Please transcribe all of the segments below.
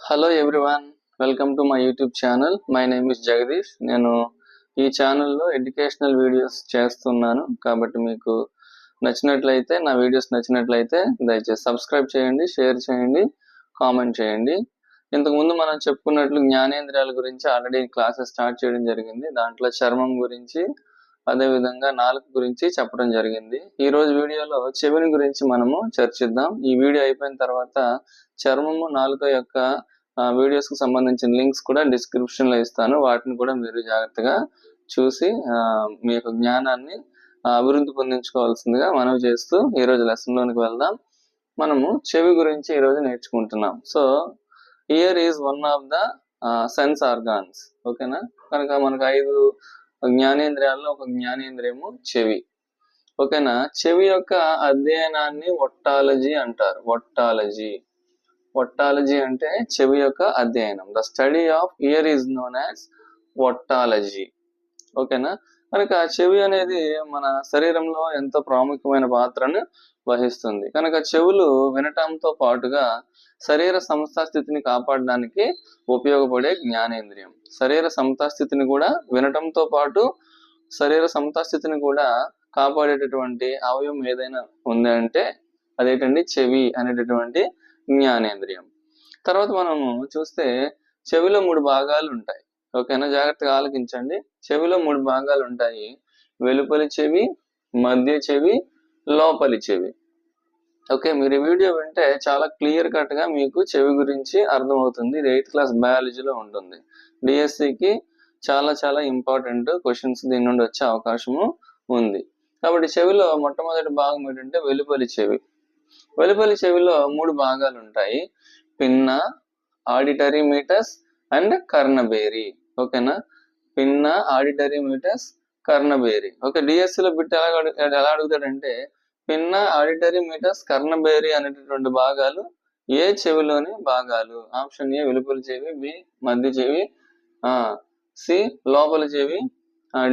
Hello everyone welcome to my YouTube channel my name is Jagadish నేను ఈ ఛానల్లో educational videos చేస్తున్నాను. కాబట్టి మీకు నచ్చినట్లయితే నా వీడియోస్ నచ్చినట్లయితే దయచేసి సబ్స్క్రైబ్ చేయండి షేర్ చేయండి కామెంట్ చేయండి. ఇంతకుముందు మనం చెప్పుకున్నట్లు జ్ఞానేంద్రియాల గురించి ఆల్రెడీ క్లాసెస్ స్టార్ట్ చేయడం జరిగింది. దాంట్లో చర్మం గురించి అదే విధంగా నాలుక గురించి చెప్పడం జరిగింది. ఈ రోజు వీడియోలో చెవిని గురించి మనము చర్చిద్దాం. ఈ వీడియో అయిపోయిన తర్వాత చర్మము నాలుక యొక్క వీడియోస్కు సంబంధించిన లింక్స్ కూడా డిస్క్రిప్షన్లో ఇస్తాను. వాటిని కూడా మీరు జాగ్రత్తగా చూసి మీ యొక్క జ్ఞానాన్ని అభివృద్ధి పొందించుకోవాల్సిందిగా మనం చేస్తూ ఈ రోజు లెసన్ లోనికి వెళ్దాం. మనము చెవి గురించి ఈ రోజు నేర్చుకుంటున్నాం. So ear is one of the sense organs ఓకేనా కనుక మనకు ఐదు జ్ఞానేంద్రియాల్లో ఒక జ్ఞానేంద్రియము చెవి. ఓకేనా? చెవి యొక్క అధ్యయనాన్ని ఒట్టాలజీ అంటారు. ఒట్టాలజీ. ఒట్టాలజీ అంటే చెవి యొక్క అధ్యయనం. The study of ear is known as otology. ఓకేనా? కనుక చెవి అనేది మన శరీరంలో ఎంతో ప్రాముఖ్యమైన పాత్రను వహిస్తుంది. కనుక చెవులు వినటంతో పాటుగా శరీర సమతా స్థితిని కాపాడడానికి ఉపయోగపడే జ్ఞానేంద్రియం. శరీర సమతా స్థితిని కూడా వినటంతో పాటు శరీర సమతా స్థితిని కూడా కాపాడేటటువంటి అవయవం ఏదైనా ఉంది అంటే అదేంటండి? చెవి అనేటటువంటి జ్ఞానేంద్రియం. తర్వాత మనము చూస్తే చెవిలో మూడు భాగాలు ఉంటాయి. ఓకేనా? జాగ్రత్తగా ఆలకించండి. చెవిలో మూడు భాగాలు ఉంటాయి. వెలుపలి చెవి మధ్య చెవి లోపలి చెవి ఓకే మీరు ఈ వీడియో వింటే చాలా క్లియర్ కట్గా మీకు చెవి గురించి అర్థమవుతుంది. ఇది ఎయిత్ క్లాస్ బయాలజీలో ఉంటుంది. డిఎస్సికి చాలా చాలా ఇంపార్టెంట్ క్వశ్చన్స్ దీని నుండి వచ్చే అవకాశము ఉంది. కాబట్టి చెవిలో మొట్టమొదటి భాగం ఏంటంటే వెలుపలి చెవి. వెలుపలి చెవిలో మూడు భాగాలు ఉంటాయి. పిన్న ఆడిటరీ మీటర్స్ అండ్ కర్ణబేరి. ఓకేనా? పిన్న ఆడిటరీ మీటర్స్ కర్ణబేరి. ఓకే డిఎస్సి లో బిట్ ఎలా ఎలా అడుగుతాడంటే పిన్న ఆడిటరీ మీటర్స్ కర్ణబేరి అనేటటువంటి భాగాలు ఏ చెవిలోని భాగాలు? ఆప్షన్ ఏ వెలుపల చెవి బి మధ్య చెవి ఆ సి లోపల చెవి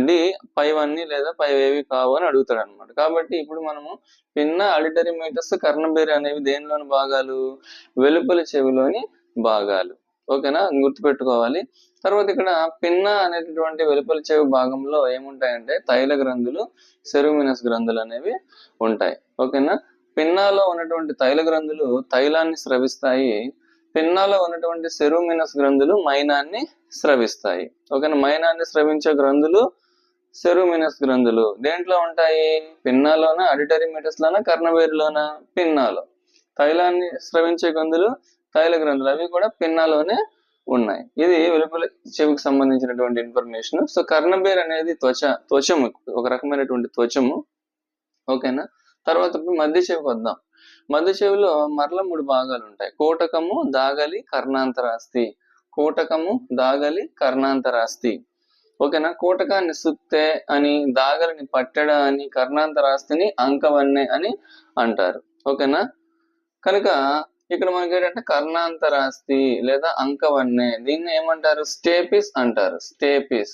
డి పైవన్నీ లేదా పైవేవి కావు అని అడుగుతాడు అనమాట కాబట్టి ఇప్పుడు మనము పిన్న ఆడిటరీ మీటర్స్ కర్ణబేరి అనేవి దేనిలోని భాగాలు? వెలుపల చెవిలోని భాగాలు. ఓకేనా? గుర్తుపెట్టుకోవాలి. తర్వాత ఇక్కడ పిన్న అనేటటువంటి వెలుపలి చెవి భాగంలో ఏముంటాయంటే తైల గ్రంథులు సెరుమినస్ గ్రంథులు అనేవి ఉంటాయి. ఓకేనా? పిన్నాలో ఉన్నటువంటి తైల గ్రంథులు తైలాన్ని స్రవిస్తాయి. పిన్నాలో ఉన్నటువంటి సెరుమినస్ గ్రంథులు మైనాన్ని స్రవిస్తాయి. ఓకేనా? మైనాన్ని స్రవించే గ్రంథులు సెరుమినస్ గ్రంథులు. దేంట్లో ఉంటాయి? పిన్నాలోన? అడిటరీ మీటర్స్ లోన కర్ణవేరులోన? పిన్నాలో. తైలాన్ని స్రవించే గ్రంథులు తైల గ్రంథులు అవి కూడా పిన్నాలోనే ఉన్నాయి. ఇది వెలుపల చెవికి సంబంధించినటువంటి ఇన్ఫర్మేషన్ సో కర్ణబేర్ అనేది త్వచ త్వచము ఒక రకమైనటువంటి త్వచము. ఓకేనా తర్వాత మధ్య చెవికి వద్దాం. మధ్య చెవిలో మరల మూడు భాగాలు ఉంటాయి. కోటకము దాగలి కర్ణాంతరాస్తి. కోటకము దాగలి కర్ణాంతరాస్తి. ఓకేనా కోటకాన్ని సుత్తే అని దాగలిని పట్టెడ అని కర్ణాంతరాస్తిని అంకవన్నె అని అంటారు. ఓకేనా కనుక ఇక్కడ మనకి ఏంటంటే కర్ణాంతరాస్తి లేదా అంకవన్నె. దీన్ని ఏమంటారు? స్టేపిస్ అంటారు. స్టేపిస్.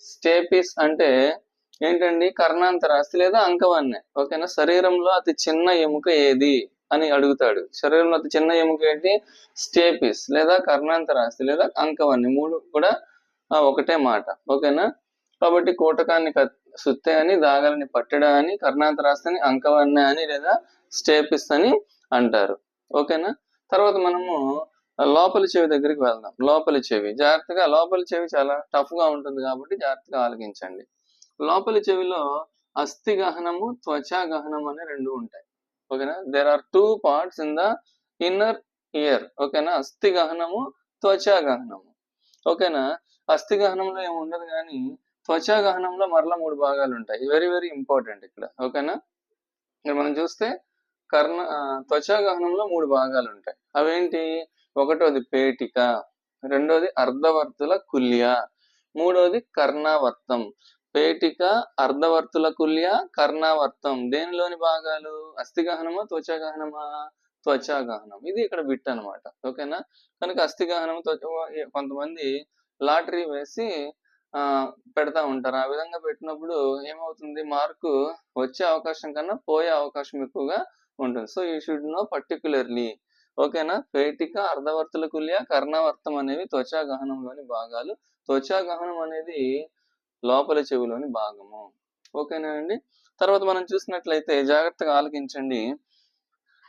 స్టేపిస్ అంటే ఏంటండి? కర్ణాంతరాస్తి లేదా అంకవన్నే. ఓకేనా? శరీరంలో అతి చిన్న ఎముక ఏది అని అడుగుతాడు. శరీరంలో అతి చిన్న ఎముక ఏంటి? స్టేపిస్ లేదా కర్ణాంతరాస్తి లేదా అంకవన్ని. మూడు కూడా ఒకటే మాట. ఓకేనా? కాబట్టి కోటకాన్ని సుత్తే అని దాగలని పట్టడా అని కర్ణాంతరాస్తిని అంకవన్నె అని లేదా స్టేపిస్ అని అంటారు. ఓకేనా? తర్వాత మనము లోపలి చెవి దగ్గరికి వెళ్దాం. లోపలి చెవి. జాగ్రత్తగా లోపలి చెవి చాలా టఫ్గా ఉంటుంది కాబట్టి జాగ్రత్తగా ఆలకించండి లోపలి చెవిలో అస్థి గహనము త్వచా గహనం అనే రెండు ఉంటాయి. ఓకేనా? There are two parts in the inner ear ఓకేనా? అస్థి గహనము త్వచా గహనము. ఓకేనా? అస్థి గహనంలో ఏమి ఉండదు కానీ త్వచా గహనంలో మరలా మూడు భాగాలు ఉంటాయి. వెరీ వెరీ ఇంపార్టెంట్ ఇక్కడ. ఓకేనా? మనం చూస్తే కర్ణ ఆ, త్వచా గహనంలో మూడు భాగాలు ఉంటాయి అవేంటి? ఒకటోది పేటిక రెండోది అర్ధవర్తుల కుల్య మూడోది కర్ణావర్తం. పేటిక అర్ధవర్తుల కుల్య కర్ణావర్తం. దేనిలోని భాగాలు? అస్థిగహనమా త్వచా గహనమా త్వచా గహనం ఇది ఇక్కడ బిట్ అన్నమాట. ఓకేనా? కనుక అస్థిగహనం కొంతమంది లాటరీ వేసి ఆ పెడతా ఉంటారు. ఆ విధంగా పెట్టినప్పుడు ఏమవుతుంది? మార్కు వచ్చే అవకాశం కన్నా పోయే అవకాశం ఎక్కువగా ఉంటుంది. So you should know particularly ఓకేనా పేటిక అర్ధవర్తుల కుల్య కర్ణవర్తం అనేవి త్వచా గహనంలోని భాగాలు. త్వచా గహనం అనేది లోపల చెవిలోని భాగము. ఓకేనా అండి? తర్వాత మనం చూసినట్లయితే జాగ్రత్తగా ఆలకించండి.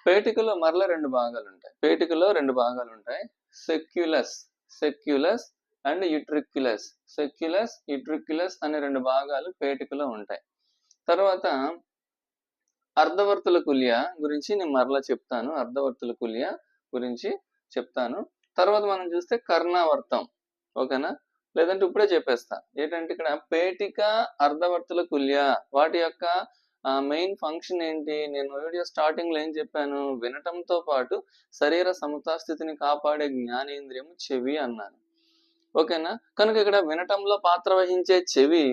పేటికలో మరల రెండు భాగాలు ఉంటాయి పేటికలో రెండు భాగాలు ఉంటాయి సెక్యులస్ సెక్యులస్ అండ్ యుట్రిక్యులస్ సెక్యులస్ యుట్రిక్యులస్ అనే రెండు భాగాలు పేటికలో ఉంటాయి. తర్వాత అర్ధవర్తుల కుల్య గురించి నేను మరలా చెప్తాను. అర్ధవర్తుల కుల్య గురించి చెప్తాను. తర్వాత మనం చూస్తే కర్ణావర్తం. ఓకేనా? లేదంటే ఇప్పుడే చెప్పేస్తా. ఏంటంటే ఇక్కడ పేటిక అర్ధవర్తుల కుల్య. వాటి యొక్క మెయిన్ ఫంక్షన్ ఏంటి? నేను వీడియో స్టార్టింగ్లో ఏం చెప్పాను? వినటంతో పాటు శరీర సమతాస్థితిని కాపాడే జ్ఞానేంద్రియము చెవి అన్నాను. ఓకేనా? కనుక ఇక్కడ వినటంలో పాత్ర వహించే చెవి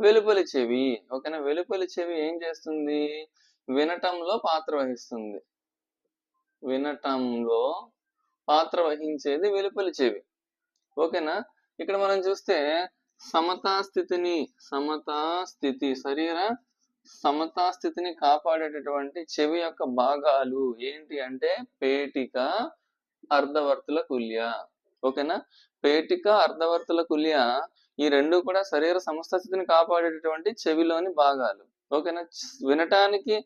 వెలుపలి చెవి. ఓకేనా? వెలుపలి చెవి ఏం చేస్తుంది? వినటంలో పాత్ర వహిస్తుంది. వినటంలో పాత్ర వహించేది వెలుపలి చెవి. ఓకేనా? ఇక్కడ మనం చూస్తే సమతా స్థితిని సమతా స్థితి శరీర సమతా స్థితిని కాపాడేటటువంటి చెవి యొక్క భాగాలు ఏంటి అంటే పేటిక అర్ధవర్తుల కుల్య. ఓకేనా? పేటిక అర్ధవర్తుల కుల్య ఈ రెండు కూడా శరీర సమస్త స్థితిని కాపాడేటటువంటి చెవిలోని భాగాలు. ఓకేనా? వినటానికి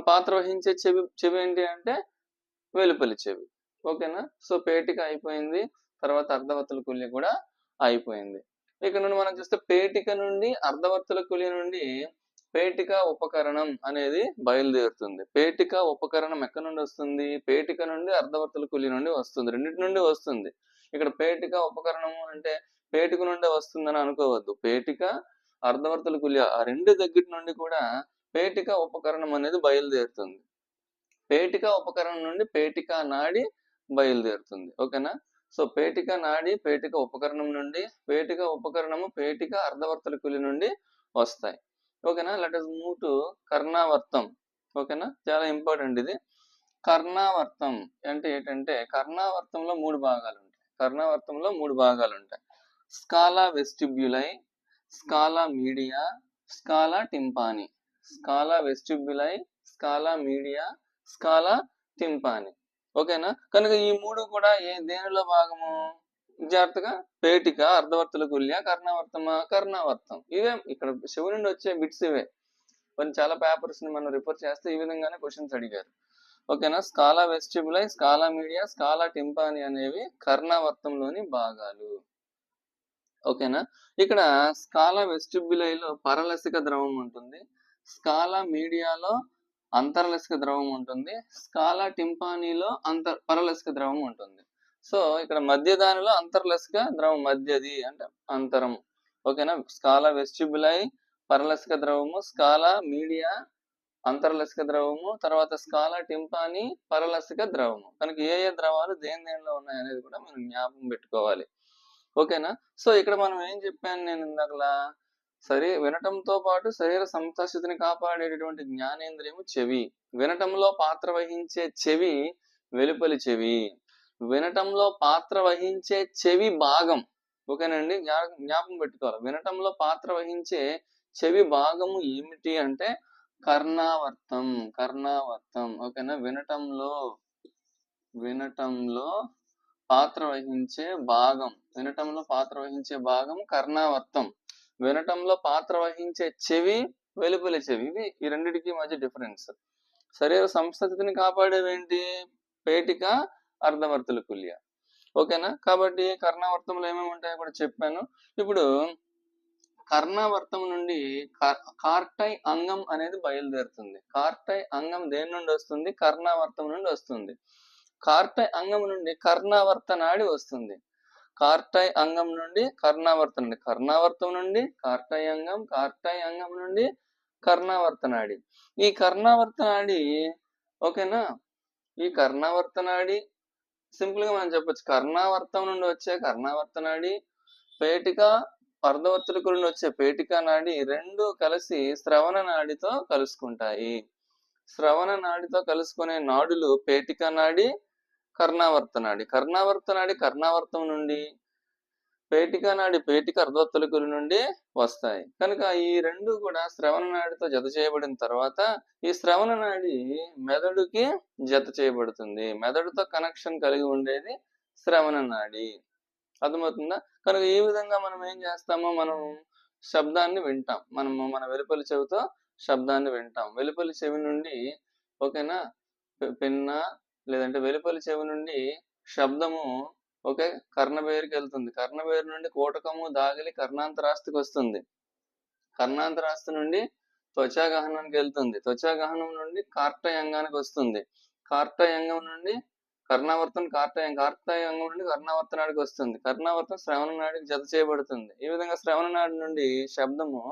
పాత్ర వహించే చెవి చెవి ఏంటి అంటే వెలుపలి చెవి. ఓకేనా? సో పేటిక అయిపోయింది. తర్వాత అర్ధవర్తుల కులి కూడా అయిపోయింది. ఇక్కడ నుండి మనం చూస్తే పేటిక నుండి అర్ధవర్తుల కులి నుండి పేటిక ఉపకరణం అనేది బయలుదేరుతుంది. పేటిక ఉపకరణం ఎక్కడి నుండి వస్తుంది? పేటిక నుండి అర్ధవర్తుల కులి నుండి వస్తుంది. రెండింటి నుండి వస్తుంది. ఇక్కడ పేటిక ఉపకరణము అంటే పేటిక నుండి వస్తుందని అనుకోవద్దు. పేటిక అర్ధవర్తుల కులి ఆ రెండు దగ్గర నుండి కూడా పేటిక ఉపకరణం అనేది బయలుదేరుతుంది. పేటిక ఉపకరణం నుండి పేటిక నాడి బయలుదేరుతుంది. ఓకేనా? సో పేటిక నాడి పేటిక ఉపకరణం నుండి పేటిక ఉపకరణము పేటిక అర్ధవర్తల కులి నుండి వస్తాయి. ఓకేనా? లెట్ అస్ మూవ్ టు కర్ణావర్తం. ఓకేనా? చాలా ఇంపార్టెంట్ ఇది. కర్ణావర్తం అంటే ఏంటంటే కర్ణావర్తంలో మూడు భాగాలు ఉంటాయి. కర్ణావర్తంలో మూడు భాగాలు ఉంటాయి. Scala vestibuli scala media scala tympani. Scala vestibuli scala media scala tympani ఓకేనా కనుక ఈ మూడు కూడా ఏ దేనిలో భాగము? జాగ్రత్తగా పేటిక అర్ధవర్తుల కుల్య కర్ణావర్తమ కర్ణావర్తం. ఇవే ఇక్కడ శివు నుండి వచ్చే బిట్స్ ఇవే. కొన్ని చాలా పేపర్స్ని మనం రిఫర్ చేస్తే ఈ విధంగానే క్వశ్చన్స్ అడిగారు. ఓకేనా scala vestibuli scala media scala tympani అనేవి కర్ణావర్తంలోని భాగాలు. ఓకేనా ఇక్కడ స్కాలా వెస్టిబులైలో పరలసిక ద్రవం ఉంటుంది. స్కాలా మీడియాలో అంతర్లసిక ద్రవం ఉంటుంది. స్కాలా టింపానీలో అంతర్ పరలసిక ద్రవం ఉంటుంది. సో ఇక్కడ మధ్య దానిలో అంతర్లసిక ద్రవం మధ్యది అంటే అంతరం. ఓకేనా? స్కాలా వెస్టిబులై పరలసిక ద్రవము స్కాలా మీడియా అంతర్లసిక ద్రవము తర్వాత స్కాలా టింపాని పరలసిక ద్రవము. కనుక ఏ ఏ ద్రవాలు దేని దేనిలో ఉన్నాయి అనేది కూడా మనం జ్ఞాపకం పెట్టుకోవాలి. ఓకేనా? సో ఇక్కడ మనం ఏం చెప్పాను నేను ఇందాకలా? సరే వినటంతో పాటు శరీర సమతాస్థితిని కాపాడేటటువంటి జ్ఞానేంద్రియము చెవి. వినటంలో పాత్ర వహించే చెవి వెలుపలి చెవి. వినటంలో పాత్ర వహించే చెవి భాగం. ఓకేనండి? జ్ఞా- జ్ఞాపకం పెట్టుకోవాలి. వినటంలో పాత్ర వహించే చెవి భాగము ఏమిటి అంటే కర్ణావర్తం కర్ణావర్తం. ఓకేనా? వినటంలో వినటంలో పాత్ర వహించే భాగం. వినటంలో పాత్ర వహించే భాగం కర్ణావర్తం. వినటంలో పాత్ర వహించే చెవి వెలుపలి చెవి. ఇవి ఈ రెండిటికి మధ్య డిఫరెన్స్ శరీర సంస్థితిని కాపాడేవేంటి పేటిక అర్ధవర్తుల కుల్య. ఓకేనా? కాబట్టి కర్ణావర్తంలో ఏమేమి ఉంటాయో కూడా చెప్పాను. ఇప్పుడు కర్ణావర్తం నుండి కార్టై అంగం అనేది బయలుదేరుతుంది. కార్టై అంగం దేని నుండి వస్తుంది? కర్ణావర్తం నుండి వస్తుంది. కార్టై అంగం నుండి కర్ణావర్త నాడి వస్తుంది. కార్టాయ్ అంగం నుండి కర్ణావర్త నుండి కర్ణావర్తం నుండి కార్టాయ్ అంగం కార్టాయ్ అంగం నుండి కర్ణావర్త నాడి ఈ కర్ణావర్త నాడి ఓకేనా? ఈ కర్ణావర్త నాడి సింపుల్గా మనం చెప్పొచ్చు. కర్ణావర్తం నుండి వచ్చే కర్ణావర్త నాడి పేటిక అర్ధవర్తులకు నుండి వచ్చే పేటిక నాడి రెండు కలిసి శ్రవణ నాడితో కలుసుకుంటాయి. శ్రవణ నాడితో కలుసుకునే నాడులు పేటిక నాడి కర్ణావర్త నాడి కర్ణావర్త నాడి కర్ణావర్తం నుండి పేటిక నాడి పేటిక అర్ధోత్తలకుల నుండి వస్తాయి. కనుక ఈ రెండు కూడా శ్రవణ నాడితో జత చేయబడిన తర్వాత ఈ శ్రవణ నాడి మెదడుకి జత చేయబడుతుంది. మెదడుతో కనెక్షన్ కలిగి ఉండేది శ్రవణ నాడి. అర్థమవుతుందా? కనుక ఈ విధంగా మనం ఏం చేస్తామో మనం శబ్దాన్ని వింటాం. మనము మన వెలుపలి చెవితో శబ్దాన్ని వింటాం. వెలుపలి చెవి నుండి ఓకేనా? పెన్న లేదంటే వెలుపలి చెవి నుండి శబ్దము ఓకే కర్ణబేరుకి వెళ్తుంది కర్ణబేరు నుండి కోటకము దాగిలి కర్ణాంతరాస్తికి వస్తుంది. కర్ణాంతరాస్తి నుండి త్వచాగహనానికి వెళ్తుంది త్వచాగహనం నుండి కార్టయంగానికి వస్తుంది. కార్టయంగం నుండి కర్ణావర్తన కార్టయం కార్తయంగం నుండి కర్ణావర్తనాడికి వస్తుంది. కర్ణావర్తన శ్రవణ నాడికి జత చేయబడుతుంది. ఈ విధంగా శ్రవణ నాడి నుండి శబ్దము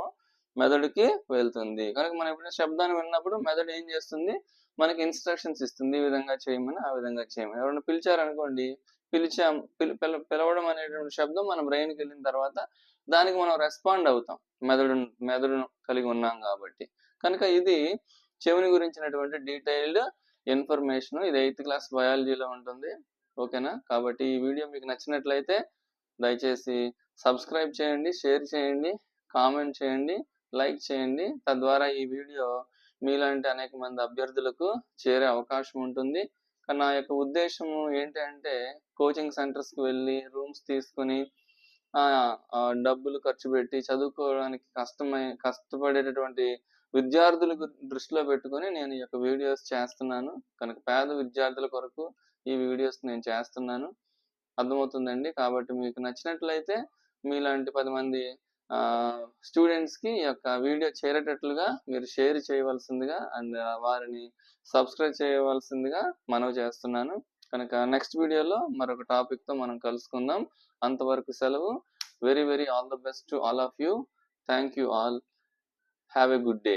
మెదడుకి వెళ్తుంది. కనుక మనం ఎప్పుడైనా శబ్దాన్ని విన్నప్పుడు మెదడు ఏం చేస్తుంది? మనకి ఇన్స్ట్రక్షన్స్ ఇస్తుంది ఈ విధంగా చేయమని ఆ విధంగా చేయమని. ఎవరైనా పిలిచారనుకోండి పిలిచాం పిలి పిల- పిలవడం అనేటువంటి శబ్దం మన బ్రెయిన్కి వెళ్ళిన తర్వాత దానికి మనం రెస్పాండ్ అవుతాం. మెదడు మెదడును కలిగి ఉన్నాం కాబట్టి. కనుక ఇది చెవిని గురించినటువంటి డీటెయిల్డ్ ఇన్ఫర్మేషన్ ఇది ఎయిత్ క్లాస్ బయాలజీలో ఉంటుంది. ఓకేనా? కాబట్టి ఈ వీడియో మీకు నచ్చినట్లయితే దయచేసి సబ్స్క్రైబ్ చేయండి షేర్ చేయండి కామెంట్ చేయండి. లైక్ చేయండి. తద్వారా ఈ వీడియో మీలాంటి అనేక మంది అభ్యర్థులకు చేరే అవకాశం ఉంటుంది. కానీ నా యొక్క ఉద్దేశము ఏంటంటే కోచింగ్ సెంటర్స్కి వెళ్ళి రూమ్స్ తీసుకుని డబ్బులు ఖర్చు పెట్టి చదువుకోవడానికి కష్టమై కష్టపడేటటువంటి విద్యార్థుల దృష్టిలో పెట్టుకొని నేను ఈ యొక్క వీడియోస్ చేస్తున్నాను. కనుక పేద విద్యార్థుల కొరకు ఈ వీడియోస్ నేను చేస్తున్నాను. అర్థమవుతుందండి? కాబట్టి మీకు నచ్చినట్లయితే మీలాంటి పది మంది స్టూడెంట్స్కి ఈ యొక్క వీడియో చేరేటట్లుగా మీరు షేర్ చేయవలసిందిగా అండ్ వారిని సబ్స్క్రైబ్ చేయవలసిందిగా మనవి చేస్తున్నాను. కనుక నెక్స్ట్ వీడియోలో మరొక టాపిక్తో మనం కలుసుకుందాం. అంతవరకు సెలవు. Very very all the best to all of you thank you all have a good day